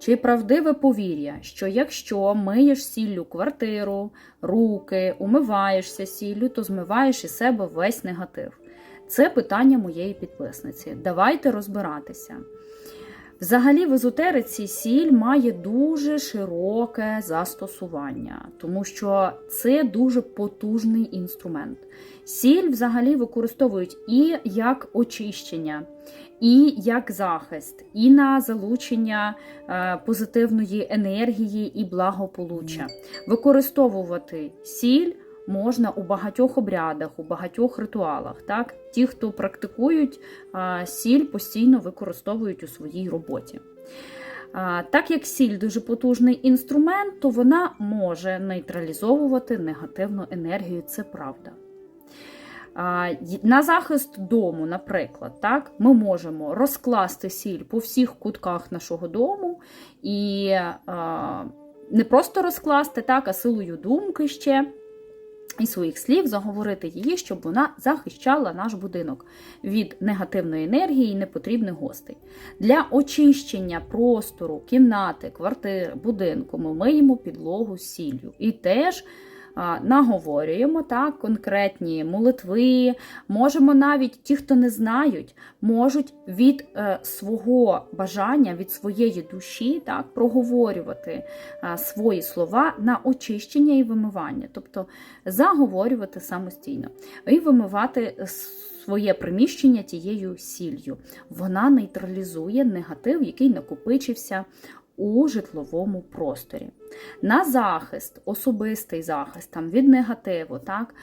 Чи правдиве повір'я, що якщо миєш сіллю квартиру, руки, умиваєшся сіллю, то змиваєш із себе весь негатив? Це питання моєї підписниці. Давайте розбиратися. Взагалі, в езотериці сіль має дуже широке застосування, тому що це дуже потужний інструмент. Сіль взагалі використовують і як очищення, і як захист, і на залучення е, позитивної енергії і благополуччя. Використовувати сіль можна у багатьох обрядах, у багатьох ритуалах. Так? Ті, хто практикують сіль, постійно використовують у своїй роботі. Так як сіль дуже потужний інструмент, то вона може нейтралізовувати негативну енергію, це правда. На захист дому, наприклад, так, ми можемо розкласти сіль по всіх кутках нашого дому і не просто розкласти, так, а силою думки ще і своїх слів заговорити її, щоб вона захищала наш будинок від негативної енергії і непотрібних гостей. Для очищення простору, кімнати, квартири, будинку ми миємо підлогу сіллю. І теж наговорюємо так, конкретні молитви. Можемо навіть ті, хто не знають, можуть від е, свого бажання, від своєї душі так, проговорювати свої слова на очищення і вимивання, тобто заговорювати самостійно і вимивати своє приміщення тією сіллю. Вона нейтралізує негатив, який накопичився у житловому просторі. На захист, особистий захист там, від негативу, так,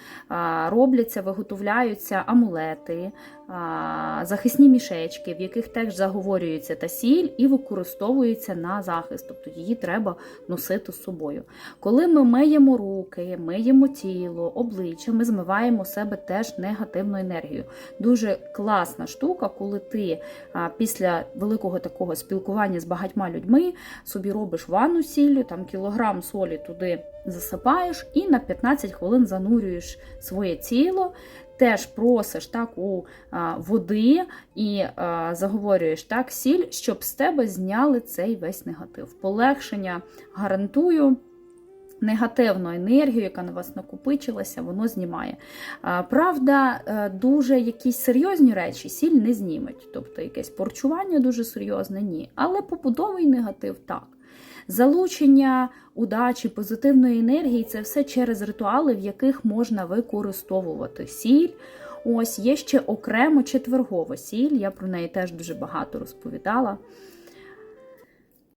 робляться, виготовляються амулети, захисні мішечки, в яких теж заговорюється та сіль і використовується на захист, тобто її треба носити з собою. Коли ми миємо руки, миємо тіло, обличчя, ми змиваємо себе теж негативну енергію. Дуже класна штука, коли ти після великого такого спілкування з багатьма людьми собі робиш ванну сіллю, там кілограм солі туди засипаєш і на 15 хвилин занурюєш своє тіло. Теж просиш так у води і заговорюєш так сіль, щоб з тебе зняли цей весь негатив. Полегшення гарантую. Негативну енергію, яка на вас накопичилася, воно знімає. Правда, е, дуже якісь серйозні речі сіль не зніметь. Тобто якесь порчування дуже серйозне, ні. Але побудовий негатив так. Залучення удачі, позитивної енергії це все через ритуали, в яких можна використовувати сіль. Ось є ще окремо четвергова сіль, я про неї теж дуже багато розповідала.